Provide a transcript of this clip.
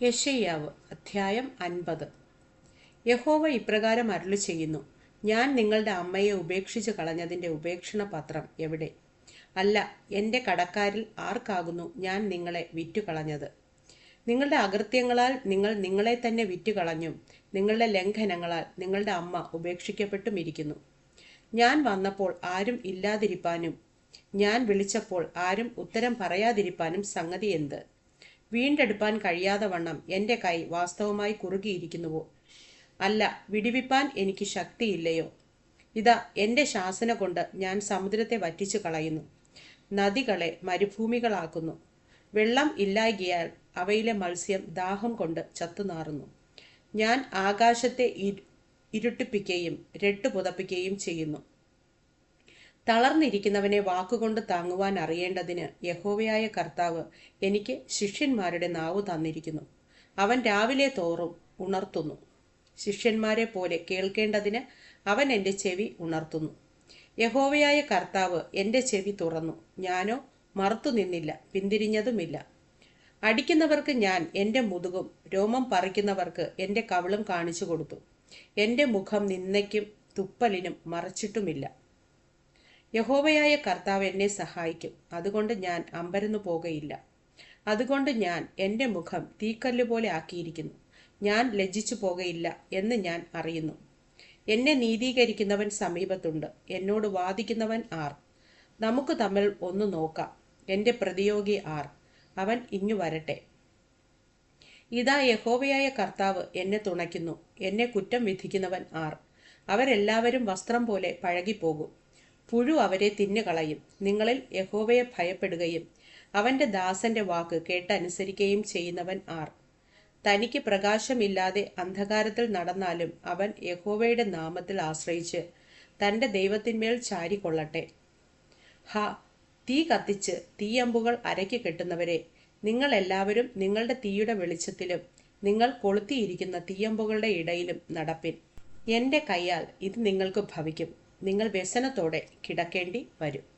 യശയ്യാവ് അധ്യായം അൻപത്. യഹോവ ഇപ്രകാരം അരുളി ചെയ്യുന്നു ഞാൻ നിങ്ങളുടെ അമ്മയെ ഉപേക്ഷിച്ച് കളഞ്ഞതിന്റെ ഉപേക്ഷണ പത്രം എവിടെ? അല്ല എന്റെ കടക്കാരിൽ ആർക്കാകുന്നു ഞാൻ നിങ്ങളെ വിറ്റുകളഞ്ഞത്? നിങ്ങളുടെ അകൃത്യങ്ങളാൽ നിങ്ങൾ നിങ്ങളെ തന്നെ വിറ്റുകളഞ്ഞും നിങ്ങളുടെ ലംഘനങ്ങളാൽ നിങ്ങളുടെ അമ്മ ഉപേക്ഷിക്കപ്പെട്ടും ഇരിക്കുന്നു ഞാൻ വന്നപ്പോൾ ആരും ഇല്ലാതിരിപ്പാനും ഞാൻ വിളിച്ചപ്പോൾ ആരും ഉത്തരം പറയാതിരിപ്പാനും സംഗതി എന്ത്? വീണ്ടെടുപ്പാൻ കഴിയാതെ വണ്ണം എന്റെ കൈ വാസ്തവമായി കുറുകിയിരിക്കുന്നുവോ? അല്ല വിടിവിപ്പാൻ എനിക്ക് ശക്തിയില്ലയോ? ഇതാ എന്റെ ശാസന കൊണ്ട് ഞാൻ സമുദ്രത്തെ വറ്റിച്ചു കളയുന്നു. നദികളെ മരുഭൂമികളാക്കുന്നു. വെള്ളം ഇല്ലായകിയാൽ അവയിലെ മത്സ്യം ദാഹം കൊണ്ട് ചത്തുനാറുന്നു. ഞാൻ ആകാശത്തെ ഇരു- ഇരുട്ടിപ്പിക്കുകയും രട്ടു പുതപ്പിക്കുകയും ചെയ്യുന്നു. തളർന്നിരിക്കുന്നവനെ വാക്കുകൊണ്ട് താങ്ങുവാൻ അറിയേണ്ടതിന് യഹോവയായ കർത്താവ് എനിക്ക് ശിഷ്യന്മാരുടെ നാവ് തന്നിരിക്കുന്നു. അവൻ രാവിലെ തോറും ഉണർത്തുന്നു. ശിഷ്യന്മാരെ പോലെ കേൾക്കേണ്ടതിന് അവൻ എന്റെ ചെവി ഉണർത്തുന്നു. യഹോവയായ കർത്താവ് എന്റെ ചെവി തുറന്നു. ഞാനോ മറുത്തു നിന്നില്ല പിന്തിരിഞ്ഞതുമില്ല. അടിക്കുന്നവർക്ക് ഞാൻ എന്റെ മുതുകും രോമം പറിക്കുന്നവർക്ക് എന്റെ കവിളും കാണിച്ചു കൊടുത്തു എന്റെ മുഖം നിന്നയ്ക്കും തുപ്പലിനും മറച്ചിട്ടുമില്ല. യഹോവയായ കർത്താവ് എന്നെ സഹായിക്കും. അതുകൊണ്ട് ഞാൻ അമ്പരന്നു പോകയില്ല അതുകൊണ്ട് ഞാൻ എന്റെ മുഖം തീക്കല്ല് പോലെ ആക്കിയിരിക്കുന്നു. ഞാൻ ലജ്ജിച്ചു പോകയില്ല എന്ന് ഞാൻ അറിയുന്നു. എന്നെ നീതീകരിക്കുന്നവൻ സമീപത്തുണ്ട്. എന്നോട് വാദിക്കുന്നവൻ ആർ. നമുക്ക് തമ്മിൽ ഒന്ന് നോക്കാം. എന്റെ പ്രതിയോഗി ആർ. അവൻ ഇങ്ങു വരട്ടെ. ഇതാ യഹോവയായ കർത്താവ് എന്നെ തുണയ്ക്കുന്നു. എന്നെ കുറ്റം വിധിക്കുന്നവൻ ആർ. അവരെല്ലാവരും വസ്ത്രം പോലെ പഴകിപ്പോകും. പുഴു അവരെ തിന്നുകളയും. നിങ്ങളിൽ യഹോവയെ ഭയപ്പെടുകയും അവന്റെ ദാസന്റെ വാക്ക് കേട്ടനുസരിക്കുകയും ചെയ്യുന്നവൻ ആർ. തനിക്ക് പ്രകാശമില്ലാതെ അന്ധകാരത്തിൽ നടന്നാലും അവൻ യഹോവയുടെ നാമത്തിൽ ആശ്രയിച്ച് തന്റെ ദൈവത്തിന്മേൽ ചാരിക്കൊള്ളട്ടെ. ഹ തീ കത്തിച്ച് തീയമ്പുകൾ അരയ്ക്ക് കെട്ടുന്നവരെ നിങ്ങൾ എല്ലാവരും നിങ്ങളുടെ തീയുടെ വെളിച്ചത്തിലും നിങ്ങൾ കൊളുത്തിയിരിക്കുന്ന തീയമ്പുകളുടെ ഇടയിലും നടപ്പിൻ. എന്റെ കൈയാൽ ഇത് നിങ്ങൾക്ക് ഭവിക്കും. നിങ്ങൾ വ്യസനത്തോടെ കിടക്കേണ്ടി വരും.